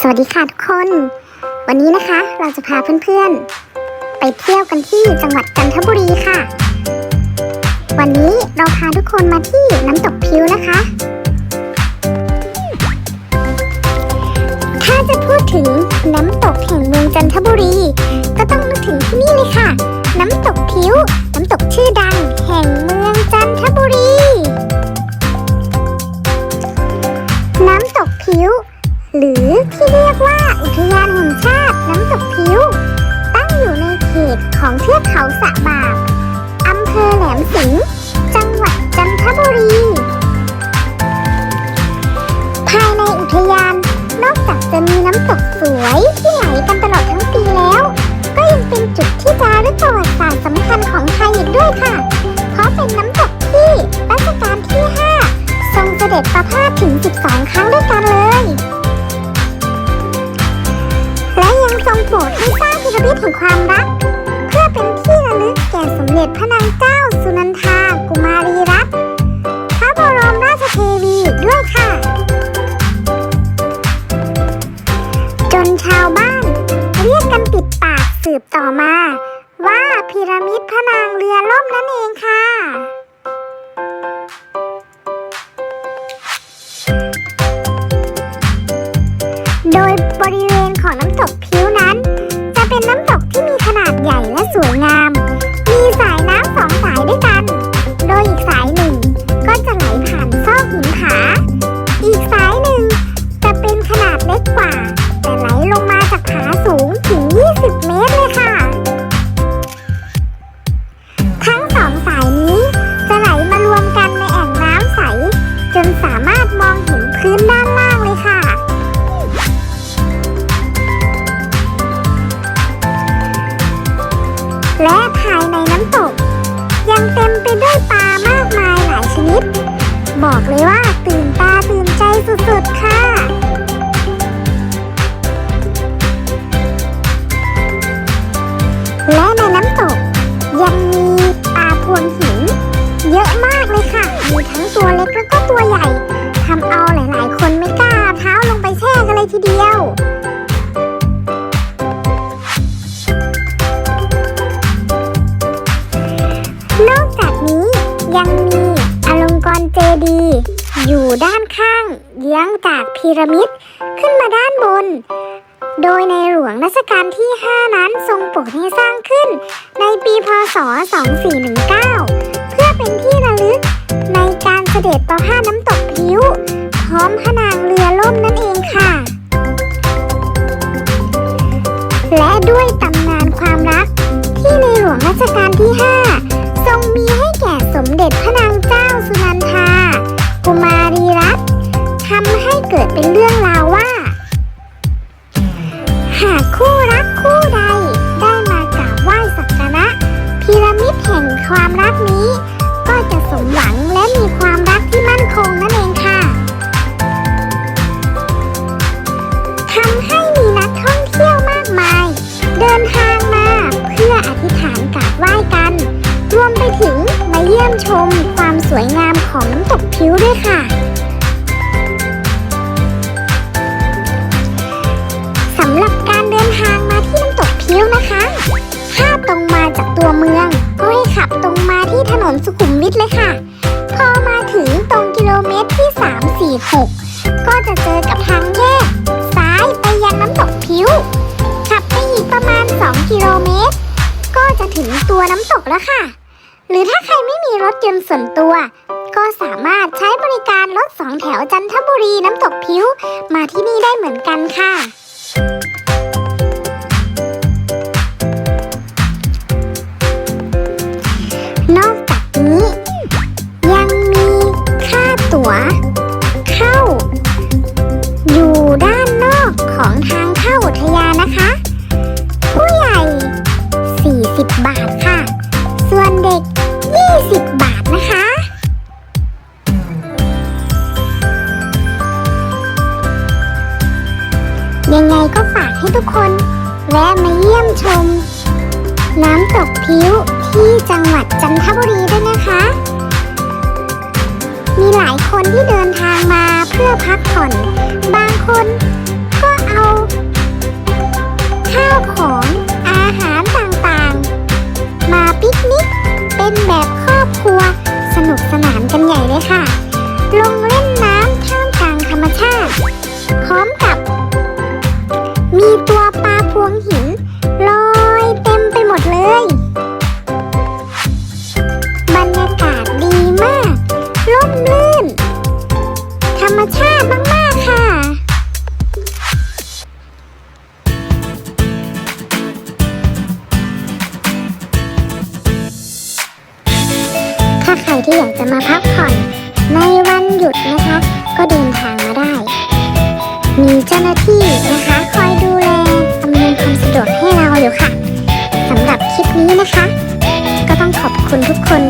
สวัสดีค่ะทุกคน วันนี้นะคะเราจะพาเพื่อนๆ ไปเที่ยวกันที่จังหวัดจันทบุรีค่ะ วันนี้เราพาทุกคนมาที่น้ำตกพิวนะคะ ถ้าจะพูดถึงน้ำตกแห่งเมืองจันทบุรี น้ำตกสวยที่ไหลกันตลอดทั้งปีแล้ว ก็ยังเป็นจุดที่จารึกประวัติศาสตร์สำคัญของไทยอีกด้วยค่ะ เพราะเป็นน้ำตกที่รัชกาลที่ 5 ทรงเสด็จประพาสถึง 12 ครั้งด้วยกันเลย และยังทรงโปรดให้สร้างพิพิธแห่งความรัก เพื่อเป็นที่ระลึกแก่สมเด็จพระนางเจ้าสุนันทา ต่อมา ว่าพีระมิดพระนางเรือล่มนั่นเองค่ะ โดยบริเวณของน้ำตก และภายในน้ำตก ยังเต็มไปด้วยปลามากมายหลายชนิด บอกเลยว่าตื่นตาตื่นใจสุดๆ ค่ะและในน้ำตก ยังมีปลาพวงหิน เยอะมากเลยค่ะ มีทั้งตัวเล็กแล้วก็ตัวใหญ่ทำเอาหลาย ๆ คนไม่กล้าเอาเท้าลงไปแช่กันเลยทีเดียว ยังมีอลงกรเจดี อยู่ด้านข้างเยื้องจากพีระมิดขึ้นมาด้านบน โดยในหลวงรัชกาลที่ 5 นั้นทรงโปรดให้สร้างขึ้น ในปีพศ 2419 เพื่อเป็นที่ระลึกในการเสด็จประพาสน้ำตกพิ้ว พร้อมพนางเรือล่มนั่นเองค่ะ และด้วยตำนานความรักที่ในหลวงรัชกาลที่ 5 ทรงมี สมเด็จพระนางเจ้าสุนันทากุมาร สวยงามของน้ำตกพิ้วด้วยค่ะสำหรับการเดินทางมาที่น้ำตกพิ้วนะคะถ้าตรงมาจากตัวเมือง ก็ให้ขับตรงมาที่ถนนสุขุมวิทเลยค่ะ พอมาถึงตรงกิโลเมตรที่ 346 ก็จะเจอกับทางแยก ซ้ายไปยังน้ำตกพิ้ว ขับไปอีกประมาณ 2 กิโลเมตร ก็จะถึงตัวน้ำตกแล้วค่ะ หรือถ้าใครไม่มีรถยนต์ส่วนตัว ก็สามารถใช้บริการรถสองแถวจันทบุรีน้ำตกพิ้ว มาที่นี่ได้เหมือนกันค่ะ ยังไงก็ฝากให้ทุกคนแวะมาเยี่ยมชม น้ำตกพิ้วที่จังหวัดจันทบุรีด้วยนะคะ มีหลายคนที่เดินทางมาเพื่อพักผ่อน บางคนก็เอา ข้าวของอาหารต่างๆ มาปิกนิกเป็นแบบ ในวันหยุดนะคะ ก็เดินทางมาได้ มีเจ้าหน้าที่นะคะ คอยดูแลอำนวยความสะดวกให้เราอยู่ค่ะสำหรับคลิปนี้นะคะ ก็ต้องขอบคุณทุกคน